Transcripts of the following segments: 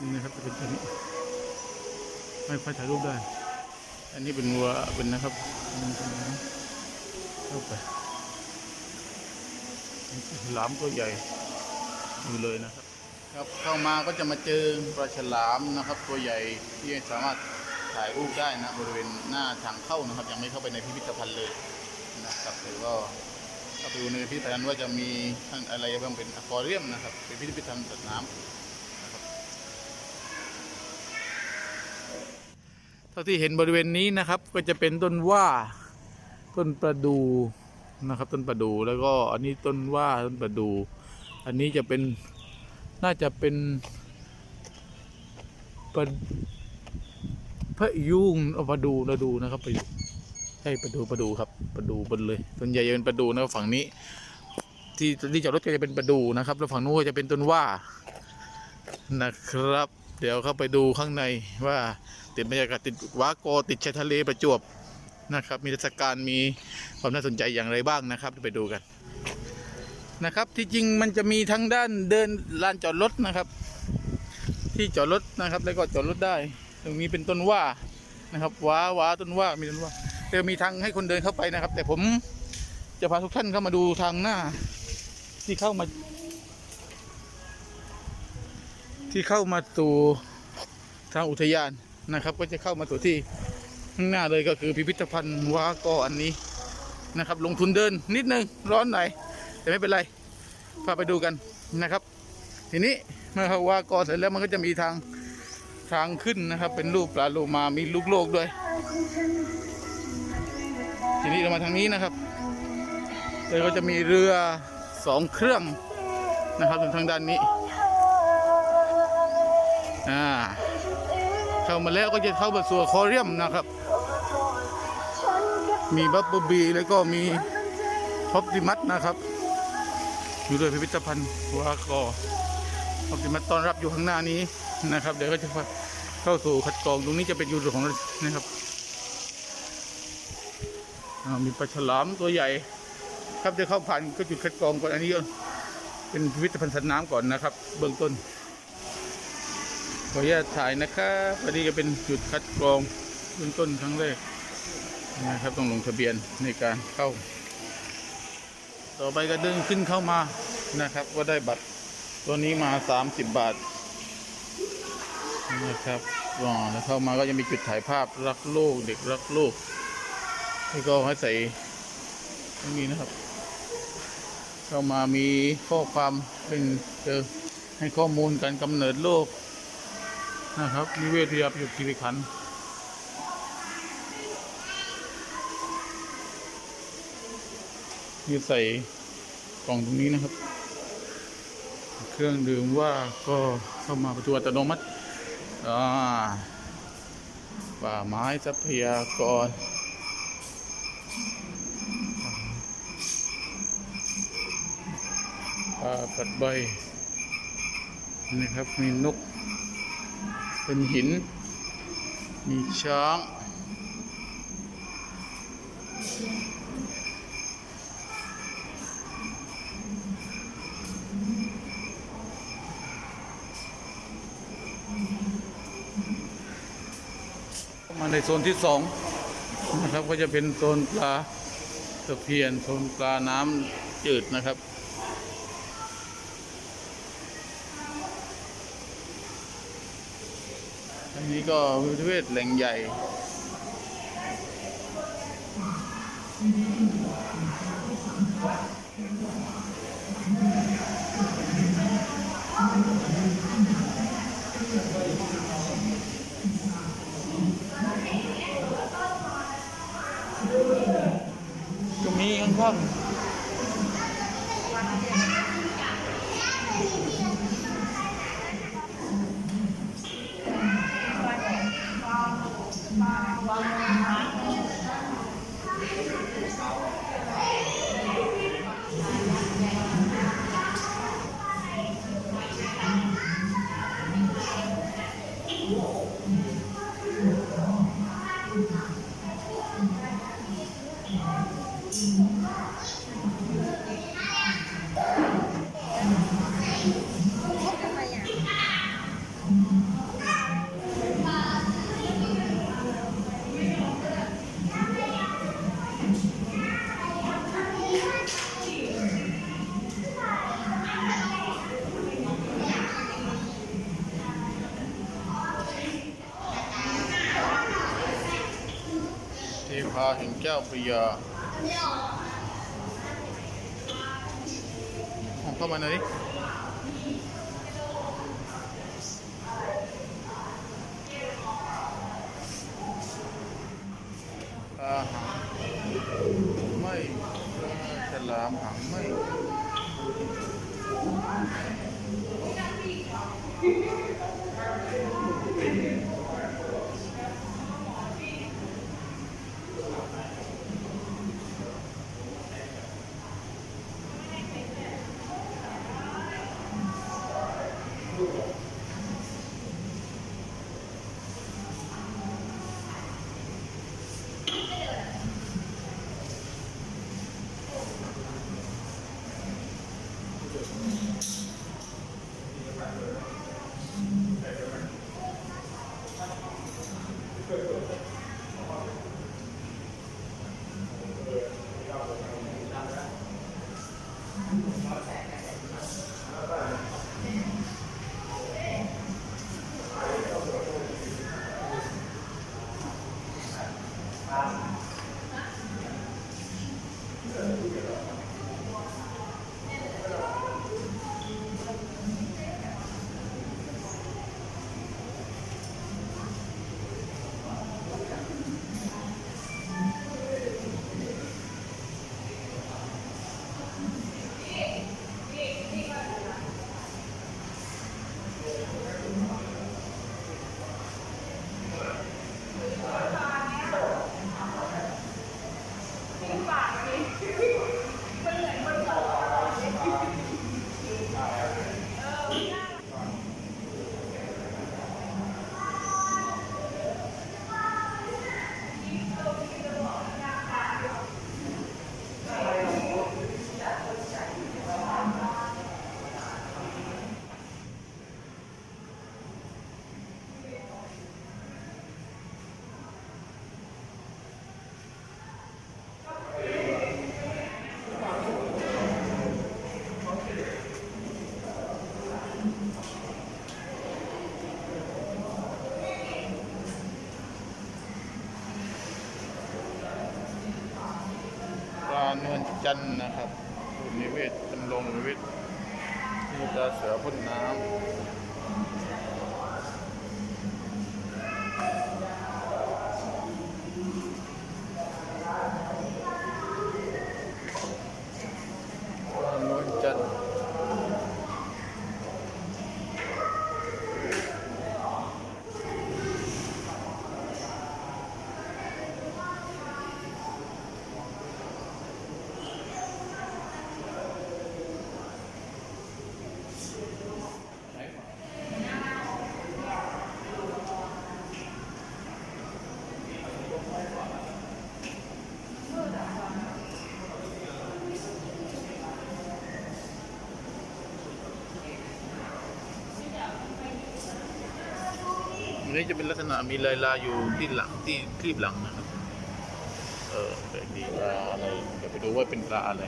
นี่นะครับจะเป็นตัวนี้ไม่ค่อยถ่ายรูปได้ อันนี้เป็นวัวเป็นนะครับเข้าไปฉลามตัวใหญ่อยู่เลยนะครับ ครับเข้ามาก็จะมาเจอปลาฉลามนะครับ ตัวใหญ่ที่สามารถถ่ายรูปได้นะบริเวณหน้าทางเข้านะครับ ยังไม่เข้าไปในพิพิธภัณฑ์เลยนะครับหรือว่าถ้าไปดูในพิพิธภัณฑ์ว่าจะมีอะไรบ้างเป็นอควาเรียมนะครับ เป็นพิพิธภัณฑ์สัตว์น้ำนะครับเท่าที่เห็นบริเวณนี้นะครับ ก็จะเป็นต้นว่าต้นประดูนะครับ ต้นประดูแล้วก็อันนี้ต้นว่าต้นประดู อันนี้จะเป็นน่าจะเป็นปะพระยุงเอาปลาดูนะดูนะครับปลายุงใช่ปลาดูปลาดูครับปลาดูบนเลยส่วนใหญ่จะเป็นปลาดูนะฝั่งนี้ ที่ที่จอดรถก็จะเป็นปลาดูนะครับ แล้วฝั่งนู้นก็จะเป็นต้นว่านะครับ เดี๋ยวเข้าไปดูข้างในว่าติดบรรยากาศติดว้าโกติดชายทะเลประจวบนะครับ มีเทศกาลมีความน่าสนใจอย่างไรบ้างนะครับไปดูกันนะครับ ที่จริงมันจะมีทั้งด้านเดินลานจอดรถนะครับ ที่จอดรถนะครับ แล้วก็จอดรถได้ ตรงนี้เป็นต้นว่านะครับว้าว้าต้นว่ามีต้นว่าเดี๋ยวมีทางให้คนเดินเข้าไปนะครับ แต่ผมจะพาทุกท่านเข้ามาดูทางหน้าที่เข้ามา ที่เข้ามาสู่ทางอุทยานนะครับ ก็จะเข้ามาสู่ที่ข้างหน้าเลยก็คือพิพิธภัณฑ์วาก็อันนี้นะครับ ลงทุนเดินนิดนึงร้อนหน่อยแต่ไม่เป็นไรพาไปดูกันนะครับ ทีนี้เมื่อเขาวากอเสร็จแล้วมันก็จะมีทางทางขึ้นนะครับ เป็นรูปปลาโลมามีลูกโลกด้วย ทีนี้เรามาทางนี้นะครับแล้วก็จะมีเรือสองเครื่องนะครับทางด้านนี้ อ่าเข้ามาแล้วก็จะเข้ามาสู่อควาเรียมนะครับ มีบับเบิลบีแล้วก็มีพอปติมัสนะครับ อยู่ด้วยพิพิธภัณฑ์วากอพอปติมัสต้อนรับอยู่ข้างหน้านี้นะครับ เดี๋ยวก็จะเข้าสู่คัดกรองตรงนี้จะเป็นยูนิตของนะครับมีปลาฉลามตัวใหญ่ ครับเดี๋ยวเข้าผ่านก็จุดคัดกรองก่อนอันนี้เป็นพิพิธภัณฑ์สัตว์น้ำก่อนนะครับ เบื้องต้น ขออนุญาตถ่ายนะครับอันนี้ก็เป็นจุดคัดกรองเบื้องต้นครั้งแรกนะครับต้องลงทะเบียนในการเข้า ต่อไปก็เดินขึ้นเข้ามานะครับก็ได้บัตรตัวนี้มา 30 บาทนะครับอ๋อแล้วเข้ามาก็จะมีจุดถ่ายภาพรักโลกเด็กรักโลกแล้ก็ให้ใส่ตรงนี้นะครับ เข้ามามีข้อความเป็นเจอให้ข้อมูลการกำเนิดโลก นะครับนิเวศวิทยาประยุกต์คีรีขันธ์นี่ใส่กล่องตรงนี้นะครับ เครื่องดื่มว่าก็เข้ามาประตูอัตโนมัติอ่าป่าไม้ทรัพยากรป่าปัดใบนะครับมีนก เป็นหิน มีช้างมาในโซนที่สองนะครับก็จะเป็นโซนปลาตะเพียนโซนปลาน้ำจืดนะครับ นี่ก็วิทยเวศแหล่งใหญ่ Hiền Cha bây giờ งเจ้าพระยา นวลจันนะครับนิเวศจำลองนิเวศที่ตาเสือพ่น นี้จะเป็นลักษณะมีลายลายอยู่ที่หลังที่คลีบหลังนะครับเออแปลกดีปลาอะไรเดี๋ยวไปดูว่าเป็นปลาอะไร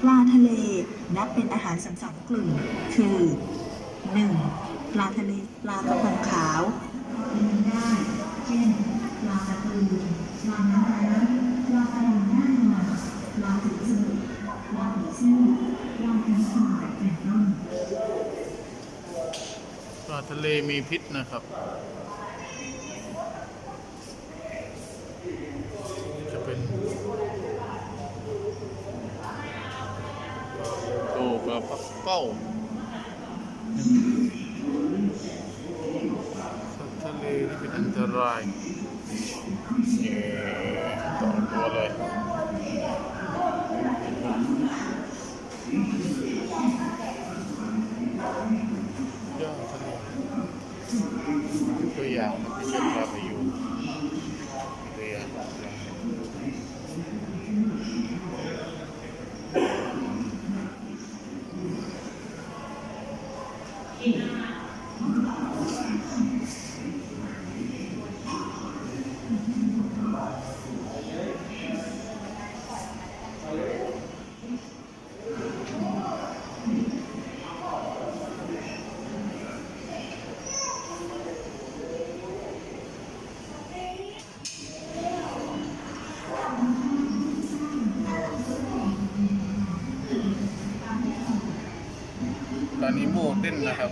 ปลาทะเลนับเป็นอาหารสังสรรค์กลุ่ม คือ 1. ปลาทะเล ลากระพงขาวเลี้ยงได้เช่นปลาตะปูปลาน้ำน้ำปลากระดองหน้าหนวดปลาถือสมุทรปลาผีเสื้อปลาคันสายเป็นต้นปลาทะเลมีพิษนะครับ จะเป็นโตปลาปักเป้าสัตว์ทะเลที่ เเต้นนะครับ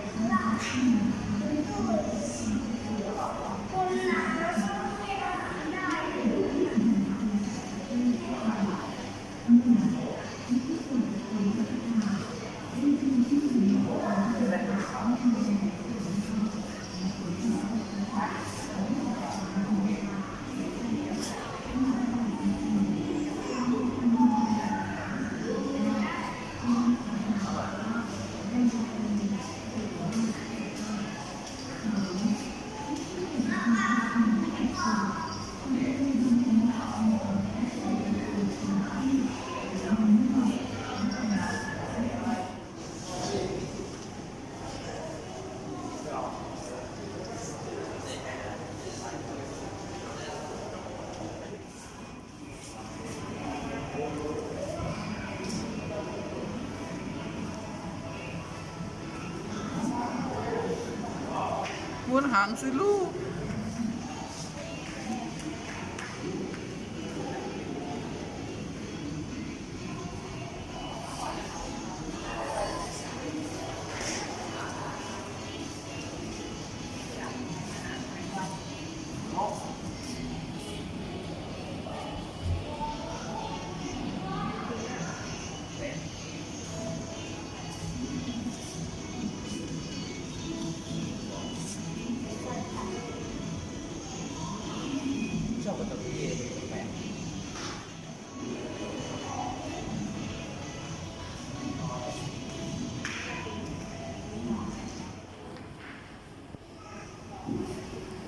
างสิลู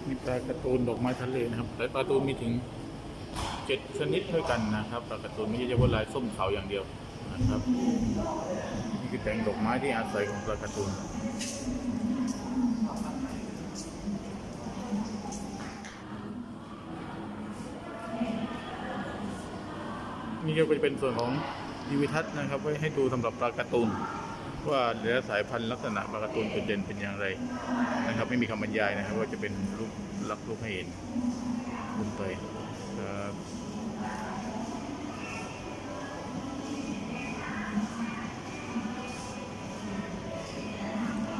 มีปลาการ์ตูนดอกไม้ทะเลนะครับและปลาการ์ตูนมีถึงเจ็ดชนิดด้วยกันนะครับปลาการ์ตูนไม่ใช่เฉพาะลายส้มขาวอย่างเดียวนะครับนี่คือแต่งดอกไม้ที่อาศัยของปลาการ์ตูนนี่ก็จะเป็นส่วนของดีวิทัศน์นะครับ ไว้ให้ดูสำหรับปลาการ์ตูน ว่าแต่ละสายพันธุ์ลักษณะปลาการ์ตูนจุดเด่นเป็นอย่างไรนะครับ ไม่มีคำบรรยายนะครับ ว่าจะเป็นรูปลักษณ์รูปให้เห็นขึ้นไปครับ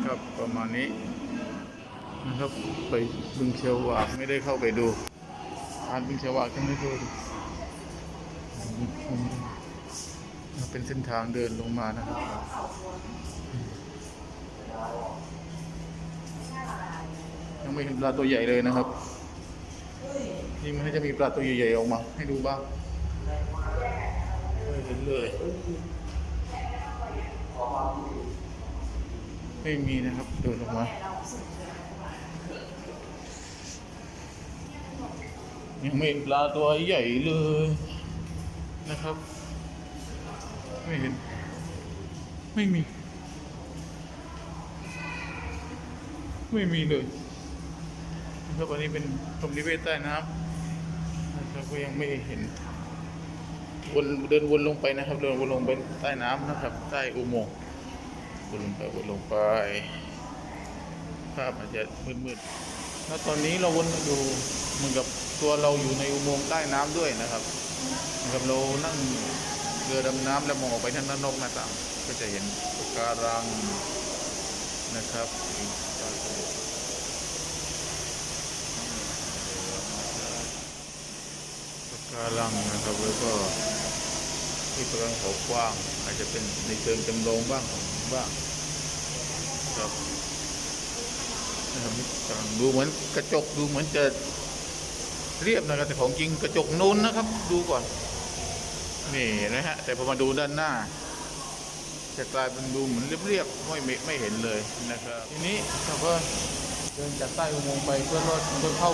ครับประมาณนี้นะครับไปบึงเชียววากไม่ได้เข้าไปดูผ่านบึงเชียววากยังไม่ดู เป็นเส้นทางเดินลงมานะครับ ยังไม่เห็นปลาตัวใหญ่เลยนะครับ นี่มันจะมีปลาตัวใหญ่ๆออกมา ให้ดูบ้างไม่เห็นเลย ไม่มีนะครับเดินออกมายังไม่เห็นปลาตัวใหญ่เลยนะครับ ไม่เห็น ไม่มี ไม่มีเลยนะครับอันนี้เป็นพรหมนิเวศใต้น้ำนะครับก็ยังไม่เห็นวนเดินวนลงไปนะครับ เดินวนลงไปใต้น้ำนะครับ ใต้อุโมงค์วนลงไปวนลงไป ภาพอาจจะมืดๆแล้วตอนนี้เราวนมาดูเหมือนกับตัวเราอยู่ในอุโมงค์ใต้น้ำด้วยนะครับนะครับเรานั่ง รือดำน้ำแล้วมองออกไปทางด้านนกหน้าต่างก็จะเห็นปะการังนะครับปลากระการังนะครับแล้วก็ที่ปะการังเขากว้าง อาจจะเป็นในเชิงจำลองบ้างบ้างครับนะครับดูเหมือนกระจกดูเหมือนจะเรียบนะครับแต่ของจริงกระจกนูนนะครับ ดูก่อน นี่นะฮะ แต่พอมาดูด้านหน้า จะกลายเป็นดูเหมือนเรียบๆไม่ไม่ไม่เห็นเลยนะครับ ทีนี้เราก็เดินจากใต้อุโมงค์ไปเพื่อรอดเพื่อเข้า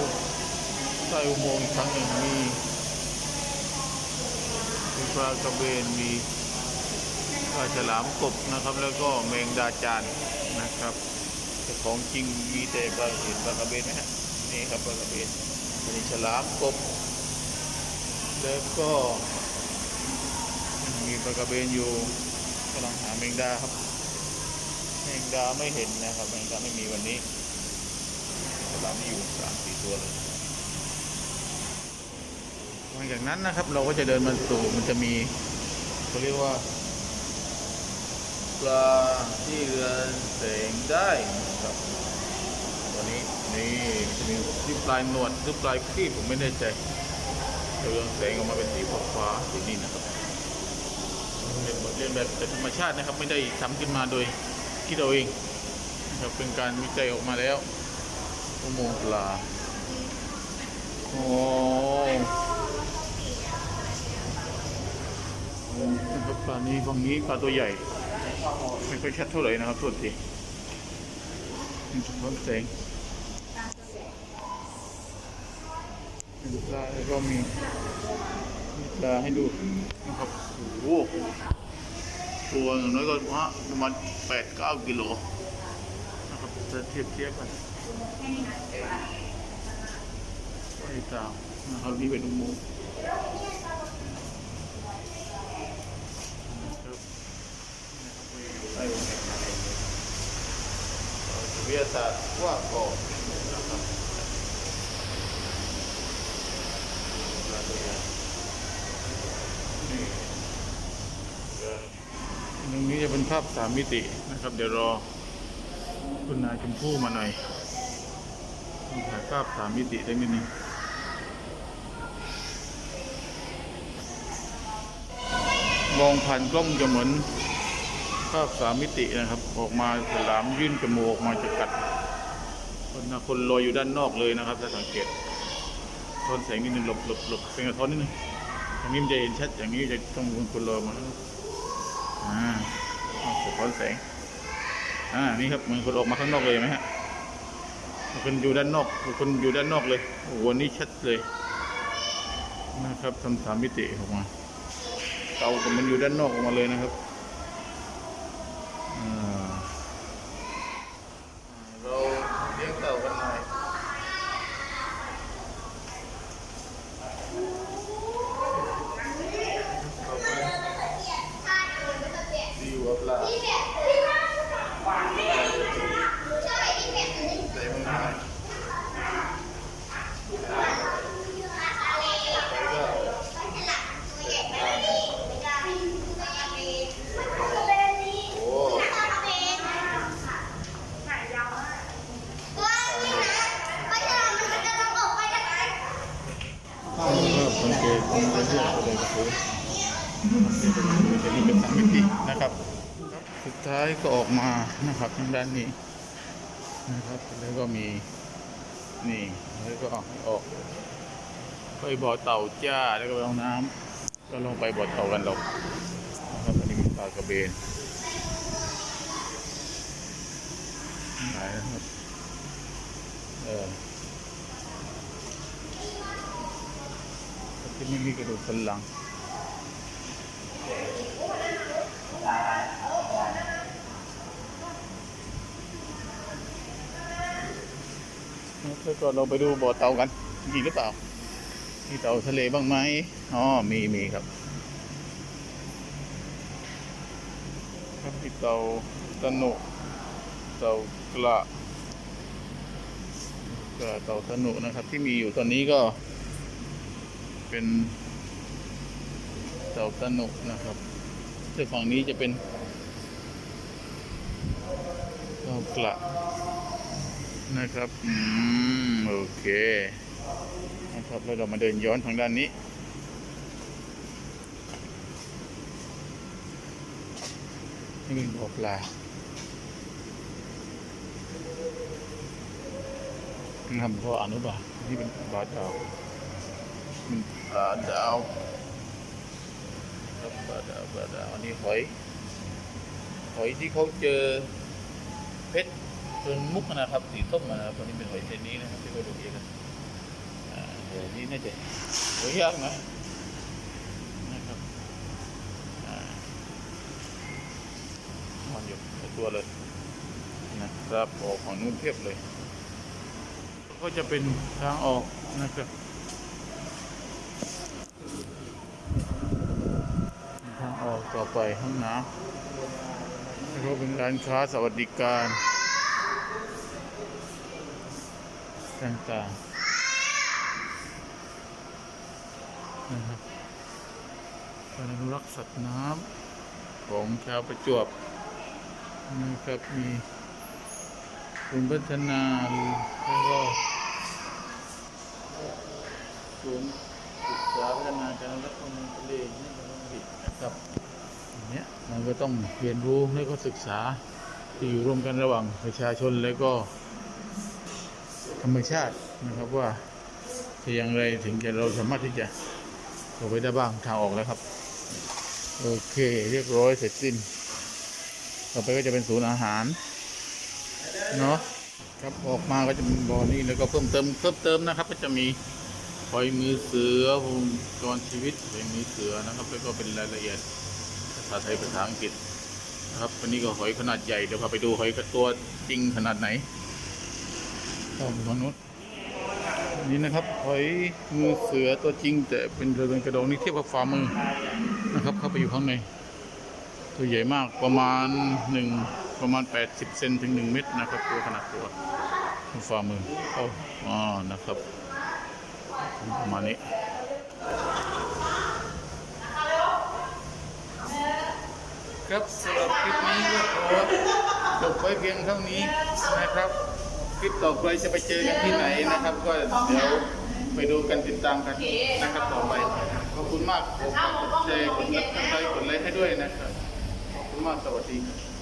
ใต้อุโมงค์อีกครั้งหนึ่งมีมีปลากระเบนมีปลาฉลามกบนะครับ แล้วก็แมงดาจานนะครับแต่ของจริงมีแต่ปลาเห็นปลากระเบนไหมฮะนี่ครับปลากระเบนอันนี้ฉลามกบ แล้วก็ มีปลากระเบนอยู่กำลังหาแมงดาครับแมงดาไม่เห็นนะครับแมงดาไม่มีวันนี้ฉลามนี่อยู่สามสี่ตัวเลยหลังจากนั้นนะครับ เราก็จะเดินมาสู่มันจะมีเขาเรียกว่าปลาที่เรือนแสงได้นะครับตัวนี้นี่จะมีที่ปลายหนวดหรือปลายครีบผมไม่แน่ใจเรืองแสงออกมาเป็นสีฟ้าๆสีนี้นะครับ เป็นบทเรียนแบบจากธรรมชาตินะครับ ไม่ได้ทำขึ้นมาโดยคิดเอาเองนะครับเป็นการวิจัยออกมาแล้วอุโมงค์ปลาโอ้นะครับปลานี้ฝั่งนี้ปลาตัวใหญ่ไม่ค่อยชัดเท่าไหร่นะครับโทษทีมันสะท้อนแสงปลาแล้วก็มีมีปลาให้ดูนะครับโอ้โห ตัวอย่างน้อยก็ประมาณแปดเก้ากิโลนะครับจะเทียบเทียบกันไปตามนะครับนี่เป็นอุโมงค์วิทยาศาสตร์ว่าก่อนนะครับนี่ ตรงนี้จะเป็นภาพสามมิตินะครับ เดี๋ยวรอคุณนายชมพู่มาหน่อยถ่ายภาพสามมิติได้ไหมนี่มองผ่านกล้องจะเหมือนภาพสามมิตินะครับ ออกมาฉลามยื่นจมูกออกมาจะกัด คนนะคนลอยอยู่ด้านนอกเลยนะครับถ้าสังเกตทอนแสงนิดนึงหลบหลบหลบเป็นกระท้อนนิดนึงอย่างนี้มันจะเห็นชัดอย่างนี้จะต้องเป็นคนลอยมา อ่าสะท้อนแสง อ่า นี่ครับมันคนออกมาข้างนอกเลยไหมฮะคนอยู่ด้านนอกคนอยู่ด้านนอกเลยโอ้โหนี่ชัดเลยนะครับทำสามมิติออกมาเตากับมันอยู่ด้านนอกออกมาเลยนะครับ อ่าเราเลี้ยงเต่ากันหน่อยดีกว่าปลาใส่มันได้ไปก็โอ้ ก็สังเกตตรงนี้เรื่องอะไรก็คือจะมีเป็นสามมิตินะครับ สุดท้ายก็ออกมานะครับทาง ด้านนี้นะครับแล้วก็มีนี่แล้วก็ออก ไปบ่อเต่าจ้าแล้วก็ไปลงน้ำก็ลงไปบ่อเต่ากันเรานะครับอันนี้เป็นปลากระเบนไหนนะครับเออที่ไม่มีกระดูกสันหลัง แล้วก็เราไปดูบ่อเต่ากันจริงหรือเปล่า มีเต่าทะเลบ้างไหมอ๋อมีมีครับ ครับมีเต่าตะหนุเต่ากระกระเต่าตะหนุนะครับ ที่มีอยู่ตอนนี้ก็ เป็นเต่าตะหนุนะครับแต่ฝั่งนี้จะเป็นเต่ากระ นะครับอืมโอเคนะครับแล้วเรามาเดินย้อนทางด้านนี้นี่เป็นบ่อปลาทำพ่ออนุบาลนี่เป็นปลาดาวมันปลาดาวบปลาดาวปลาดาวอันนี้หอย หอยที่เขาเจอเพชร เพิงมุกนะครับสีส้มนะครับตัวนี้เป็นหอยเชนนี้นะครับที่เราดูเอะกันอ่าเดี๋ยวนี้น่าจะหอยยากนะนะครับอ่านอนอยู่ตัวเลยนะครับออกของนู้นเทียบเลย ก็จะเป็นทางออกนะครับทางออกต่อไปห้องน้ำแล้วก็เป็นร้านค้าสวัสดิการ ต่างๆนะครับการอนุรักษ์สัตว์น้ำของชาวประจวบนะครับมีศูนย์พัฒนาแล้วก็ศูนย์ศึกษาพัฒนาการรักษาทะเลนี่ก็ต้องผิดนะครับอันเนี้ยมันก็ต้องเรียนรู้แล้วก็ศึกษาที่อยู่ร่วมกันระหว่างประชาชนแล้วก็ รรมชาตินะครับว่าจะอย่างไรถึงจะเราสามารถที่จะออกไปได้บ้างทางออกแล้วครับ โอเคเรียบร้อยเสร็จสิ้น ต่อไปก็จะเป็นศูนย์อาหารเนาะครับออกมาก็จะเป็นบ่อนี้แล้วก็เพิ่มเติมเพิ่มเติมนะครับ ก็จะมีหอยมือเสือวงจรชีวิตหอยมือเสือนะครับ แล้วก็เป็นรายละเอียดภาษาไทยภาษาอังกฤษนะครับวันนี้ก็หอยขนาดใหญ่เดี๋ยวพาไปดูหอยกับตัวจริงขนาดไหน ต้องทางนู้นนี่นะครับหอยมือเสือตัวจริง แต่เป็นเรือนกระดองนี่เทียบกับฝ่ามือนะครับ เข้าไปอยู่ข้างใน ตัวใหญ่มากประมาณหนึ่งประมาณ 80 เซนถึง 1 เมตรนะครับ ตัวขนาดตัวฝ่ามือเข้าอ๋อนะครับประมาณนี้ครับสำหรับคลิปนี้ก็ขอจบไว้เพียงเท่านี้นะครับ คลิปต่อไปจะไปเจอกันที่ไหนนะครับ ก็เดี๋ยวไปดูกันติดตามกันนะครับต่อไป ขอบคุณมากผมกดแชร์กดไลค์กดไลค์ให้ด้วยนะครับ ขอบคุณมากสวัสดีครับ